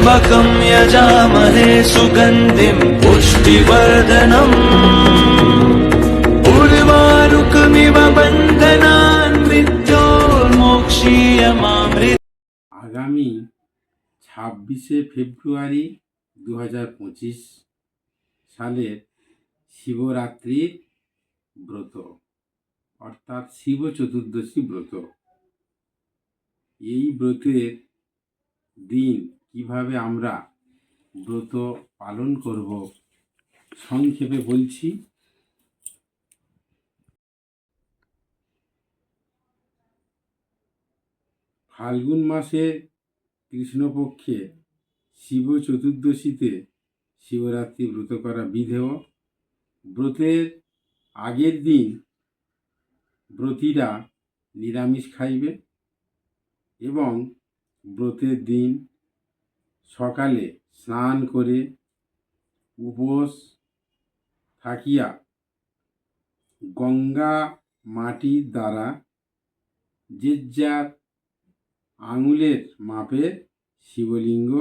त्र्यम्बकं यजामहे सुगन्धिं पुष्टिवर्धनम् उर्वारुकमिव बन्धनान् मृत्योर्मोक्षीयमामृत আগামী ছাব্বিশে ফেব্রুয়ারি দু হাজার পঁচিশ সালের শিবরাত্রির ব্রত অর্থাৎ শিব চতুর্দশী ব্রত এই ব্রতের দিন কীভাবে আমরা ব্রত পালন করব সংক্ষেপে বলছি। ফাল্গুন মাসে কৃষ্ণপক্ষে শিব চতুর্দশীতে শিবরাত্রি ব্রত করা বিধেয়। ব্রতের আগের দিন ব্রতীরা নিরামিষ খাইবে এবং ব্রতের দিন সকালে স্নান করে উপোস থাকিয়া গঙ্গা মাটির দ্বারা যে যার আঙুলের মাপে শিবলিঙ্গ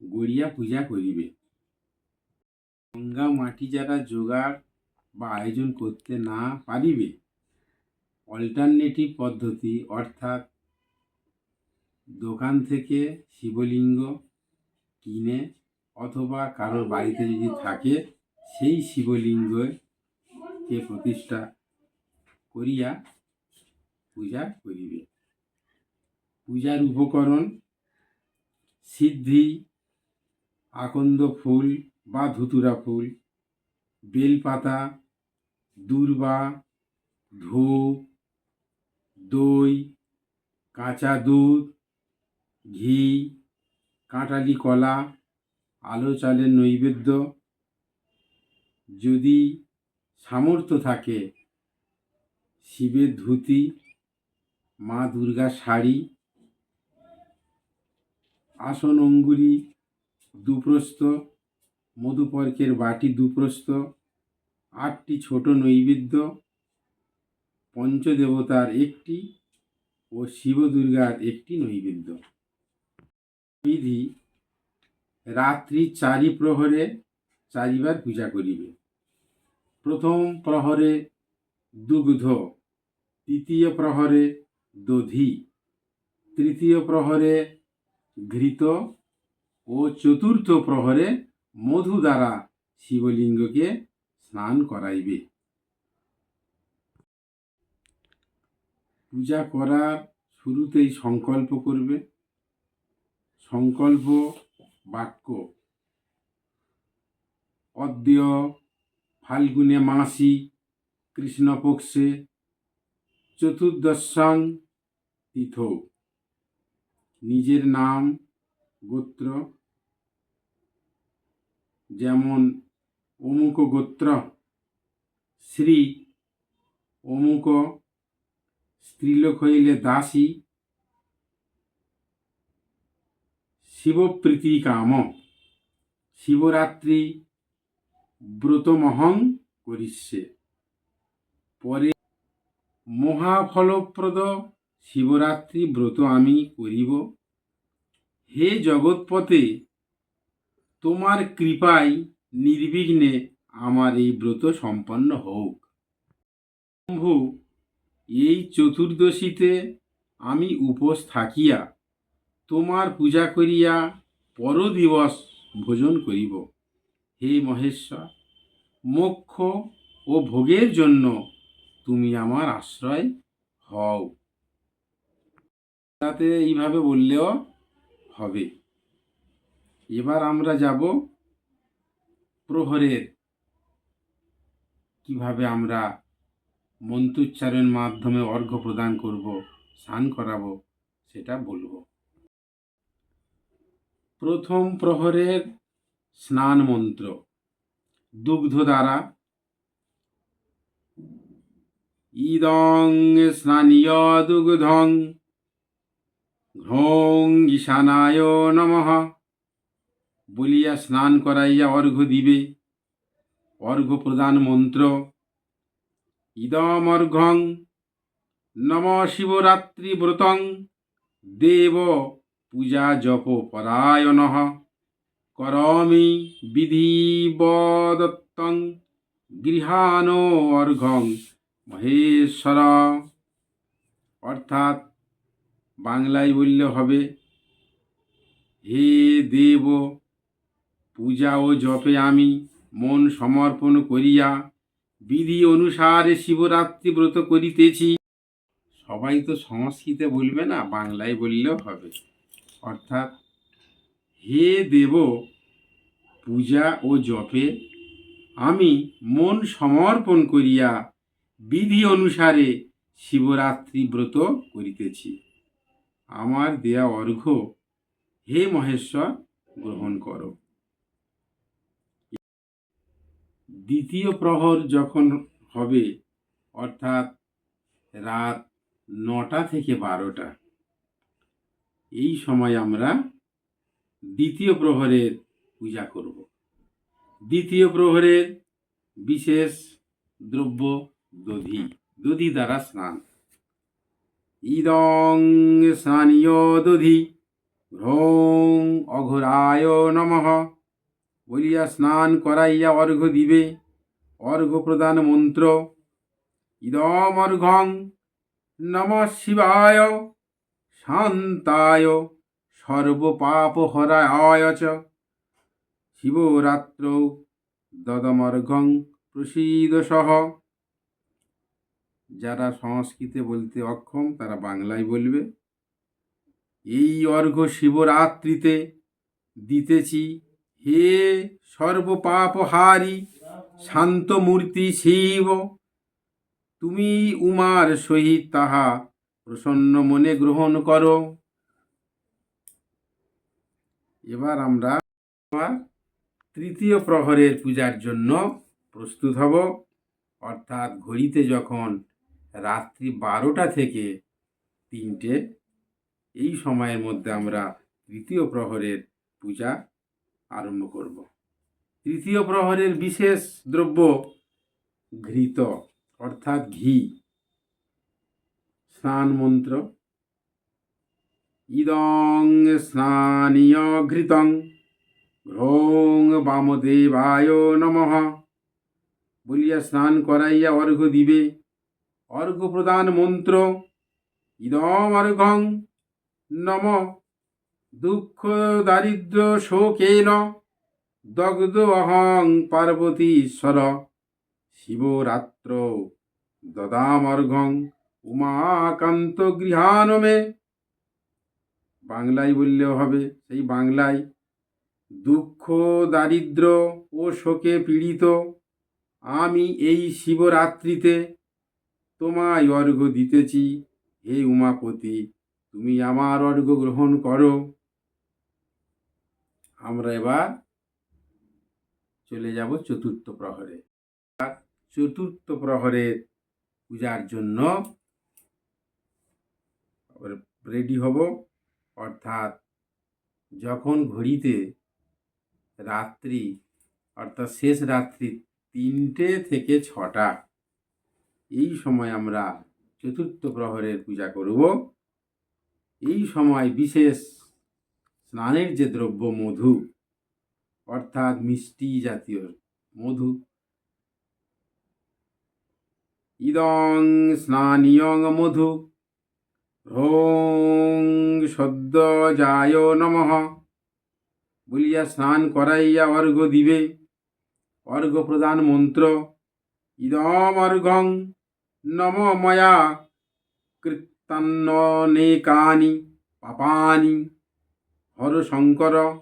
গড়িয়া পূজা করিবে। গঙ্গা মাটি যারা জোগাড় বা আয়োজন করতে না পারিবে অল্টারনেটিভ পদ্ধতি অর্থাৎ দোকান থেকে শিবলিঙ্গ কিনে অথবা কারোর বাড়িতে যদি থাকে সেই শিবলিঙ্গকে প্রতিষ্ঠা করিয়া পূজা করিবে। পূজার উপকরণ সিদ্ধি আকন্দ ফুল বা ধুতুরা ফুল বেলপাতা দূর্বা ধূপ দই কাঁচা দুধ ঘি কাঁটালি কলা, আলো চালের নৈবেদ্য। যদি সামর্থ্য থাকে, শিবের ধুতি, মা দুর্গার শাড়ি, আসন অঙ্গুরি দুপ্রস্থ, মধুপর্কের বাটি দুপ্রস্থ, আটটি ছোট নৈবেদ্য, পঞ্চদেবতার একটি ও শিব দুর্গার একটি নৈবেদ্য। বিধি রাত্রি চারি প্রহরে চারিবার পূজা করিবে। প্রথম প্রহরে দুগ্ধ, তৃতীয় প্রহরে দধি, তৃতীয় প্রহরে ঘৃত ও চতুর্থ প্রহরে মধু দ্বারা শিবলিঙ্গকে স্নান করাইবে। পূজা করার শুরুতেই সংকল্প করবে। সংকল্প, বাক্য। অদ্য ফাল্গুনে মাসি, কৃষ্ণপক্ষে চতুর্দশাং তীর্থ নিজের নাম, গোত্র। যেমন অমুক গোত্র, শ্রী অমুক স্ত্রীলোক হইলে দাসী। শিবপ্রীতি কাম শিবরাত্রি ব্রতমহং করিষ্যে। পরে মহাফলপ্রদ শিবরাত্রি ব্রত আমি করিব। হে জগৎপথে, তোমার কৃপায় নির্বিঘ্নে আমার এই ব্রত সম্পন্ন হোক। শম্ভু এই চতুর্দশীতে আমি উপোস থাকিয়া তোমার পূজা করিয়া পরদিবস ভোজন করিব। হে মহেশ্বর, মোক্ষ ও ভোগের জন্য তুমি আমার আশ্রয় হও। তাতে এইভাবে বললেও হবে। এবার আমরা যাব প্রহরের। কীভাবে আমরা মন্ত্রোচ্চারণের মাধ্যমে অর্ঘ্য প্রদান করব, স্নান করাবো, সেটা বলব। প্রথম প্রহরের স্নান মন্ত্র দুগ্ধ দ্বারা ইদং স্নানীয় দুগ্ধং, ঘ্রং ঈশানায় নমঃ। বলিয়া স্নান করাইয়া অর্ঘ্য দিবে। অর্ঘ্য প্রদান মন্ত্র, ইদম অর্ঘং নম শিবরাত্রি ব্রতং, দেব পূজা জপ পরায়ণ করমি বিধিবদত্তং গৃহাণ অর্ঘং মহেশ্বর অর্থাৎ বাংলায় বললে হবে, হে দেব, পূজা ও জপে আমি মন সমর্পণ করিয়া বিধি অনুসারে শিবরাত্রি ব্রত করিতেছি। সবাই তো সংস্কৃতে বলবে না, বাংলায় বললেও হবে। অর্থাৎ হে দেব পূজা ও জপে আমি মন সমর্পণ করিয়া বিধি অনুসারে শিবরাত্রি ব্রত করিতেছি। আমার দেয়া অর্ঘ্য হে মহেশ্বর, গ্রহণ করো। দ্বিতীয় প্রহর যখন হবে, অর্থাৎ রাত নটা থেকে বারোটা এই সময় আমরা দ্বিতীয় প্রহরের পূজা করব। দ্বিতীয় প্রহরের বিশেষ দ্রব্য দধি দধি দ্বারা স্নান। ইদং স্নানীয় দধি ভ্রং অঘোরায় নমঃ। বলিয়া স্নান করাইয়া অর্ঘ্য দিবে, অর্ঘ্য প্রদান মন্ত্র। ইদম অর্ঘং নম শিবায়। শান্তায় সর্বপাপহরায় চ। শিবরাত্র দদমর্ঘং প্রসীদ সহ যারা সংস্কৃতে বলতে অক্ষম, তারা বাংলায় বলবে। এই অর্ঘ্য শিবরাত্রিতে দিতেছি, হে সর্বপাপহারি শান্তমূর্তি শিব, তুমি উমার সহিত তাহা প্রসন্ন মনে গ্রহণ করো। এবার আমরা তৃতীয় প্রহরের পূজার জন্য প্রস্তুত হব। অর্থাৎ ঘড়িতে যখন রাত্রি বারোটা থেকে তিনটে, এই সময়ের মধ্যে আমরা তৃতীয় প্রহরের পূজা আরম্ভ করব। তৃতীয় প্রহরের বিশেষ দ্রব্য ঘৃত, অর্থাৎ ঘি। স্নান মন্ত্র ইদং স্নানীয় ঘৃতং ঘ্রোং বামদেবায় নমঃ। বলিয়া স্নান করাইয়া অর্ঘ্য দিবে। অর্ঘ্য প্রদান মন্ত্র। ইদম অর্ঘং নম। দুঃখ দারিদ্র শোকেন দগ্ধ অহং পার্বতীশ্বর শিবরাত্র দদামর্ঘং উমাকান্ত গৃহানমে। বাংলায় বললেও হবে, সেই বাংলায় দুঃখ, দারিদ্র ও শোকে পীড়িত, আমি এই শিবরাত্রিতে তোমায় অর্ঘ্য দিতেছি। হে উমাপতি, তুমি আমার অর্ঘ্য গ্রহণ করো। আমরা এবার চলে যাব চতুর্থ প্রহরে। চতুর্থ প্রহরের পূজার জন্য রেডি হব। অর্থাৎ যখন ঘড়িতে রাত্রি, অর্থাৎ শেষ রাত্রি তিনটে থেকে ছটা, এই সময় আমরা চতুর্থ প্রহরের পূজা করব। এই সময় বিশেষ স্নানের যে দ্রব্য, মধু, অর্থাৎ মিষ্টি জাতীয় মধু, ইদং স্নানীয়ং মধু হ্রোং সদ্য যায় নমঃ বলিয়া স্নান করাইয়া অর্ঘ্য দিবে। অর্ঘ্য প্রদান মন্ত্র। ইদম অর্ঘং নম ময়া কীর্তন্নেকানি পাপানি। হর শঙ্কর।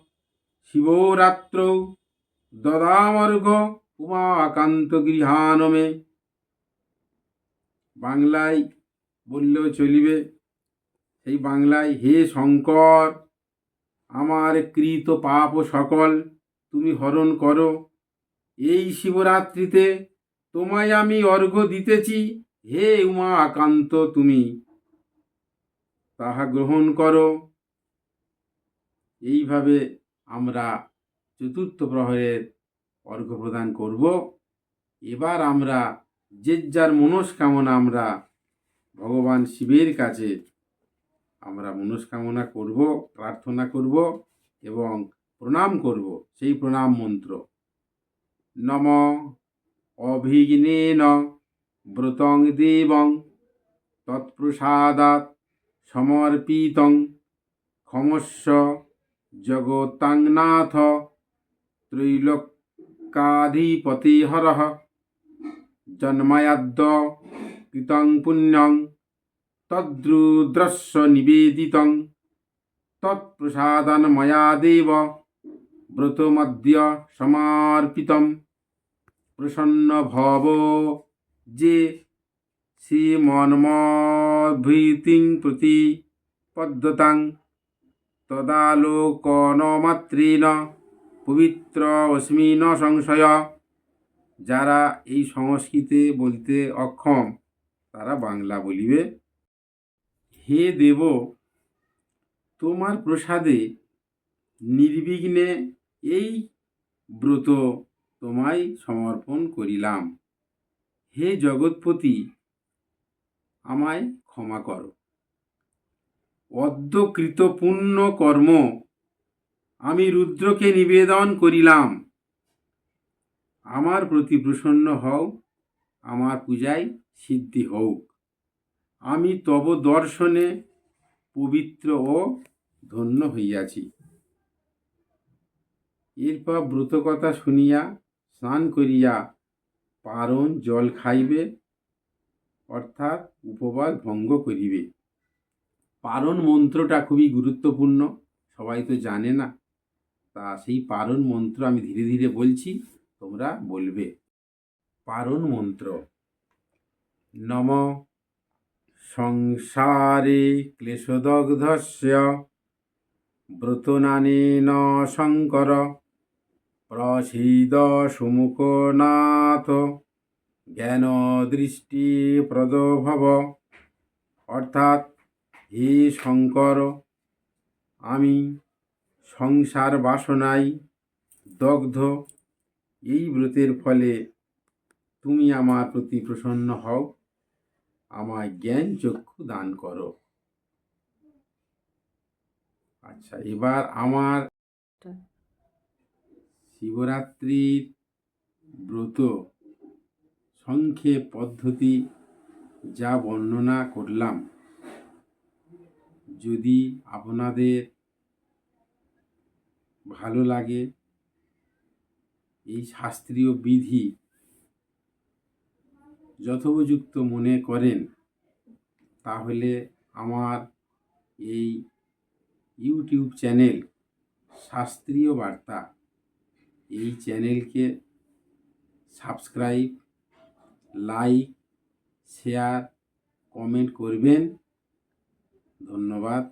শিবরাত্র। দদামর্ঘ উমাকান্ত গৃহানমে। বাংলায় বললেও চলিবে। সেই বাংলায় হে শঙ্কর, আমার কৃত পাপ সকল তুমি হরণ করো। এই শিবরাত্রিতে তোমায় আমি অর্ঘ্য দিতেছি, হে উমাকান্ত তুমি। তাহা গ্রহণ করো। এইভাবে আমরা চতুর্থ প্রহরের অর্ঘ্য প্রদান করব। এবার আমরা যে যার মনস্কামনা আমরা ভগবান শিবের কাছে আমরা মনস্কামনা করব, প্রার্থনা করব এবং প্রণাম করব সেই প্রণাম মন্ত্র। নম অভিঘ্নেন ব্রতং দেবং তৎপ্রসাদাৎ সমর্পিতং ক্ষমস্ব জগতাংনাথ ত্রৈলোক্যাধিপতিহরः জন্মায়াদ্য কৃতং পুণ্যং তদ্রুদ্রস্য নিবেদিতং তৎপ্রসাদান ময়া দেব ব্রতমদ্য সমার্পিতম প্রসন্ন ভব যে শ্রীমন্মভীতিং প্রতি পদ্মতাং তদালোকনমাত্রেণ পবিত্র অস্মিন সংশয় যারা এই সংস্কৃতে বলতে অক্ষম, তারা বাংলা বলিবে হে দেব, তোমার প্রসাদে নির্বিঘ্নে এই ব্রত তোমায় সমর্পণ করিলাম। হে জগৎপতি, আমায় ক্ষমা করো। অদ্যকৃত পুণ্য কর্ম আমি রুদ্রকে নিবেদন করিলাম। আমার প্রতি প্রসন্ন হও, আমার পূজায় সিদ্ধি হোক আমি তব দর্শনে পবিত্র ও ধন্য হইয়াছি। এরপর ব্রতকথা শুনিয়া স্নান করিয়া পারণ জল খাইবে, অর্থাৎ উপবাস ভঙ্গ করিবে। পারণ মন্ত্রটা খুবই গুরুত্বপূর্ণ, সবাই তো জানে না। তা সেই পারণ মন্ত্র আমি ধীরে ধীরে বলছি, তোমরা বলবে। পারণ মন্ত্র। নম সংসারে ক্লেশদগ্ধস্য ব্রতনানেন শঙ্কর প্রসীদ সুমুখনাথ জ্ঞান দৃষ্টি প্রদভব অর্থাৎ হে শঙ্কর, আমি সংসার বাসনায় দগ্ধ। এই ব্রতের ফলে তুমি আমার প্রতি প্রসন্ন হও। আমায় জ্ঞান চক্ষু দান করো। আচ্ছা এবার আমার শিবরাত্রির ব্রত সংক্ষেপ পদ্ধতি যা বর্ণনা করলাম। যদি আপনাদের ভালো লাগে এই শাস্ত্রীয় বিধি যথোপযুক্ত মনে করেন, তাহলে আমার এই ইউটিউব চ্যানেল শাস্ত্রীয় বার্তা, এই চ্যানেলকে সাবস্ক্রাইব, লাইক, শেয়ার, কমেন্ট করবেন। ধন্যবাদ।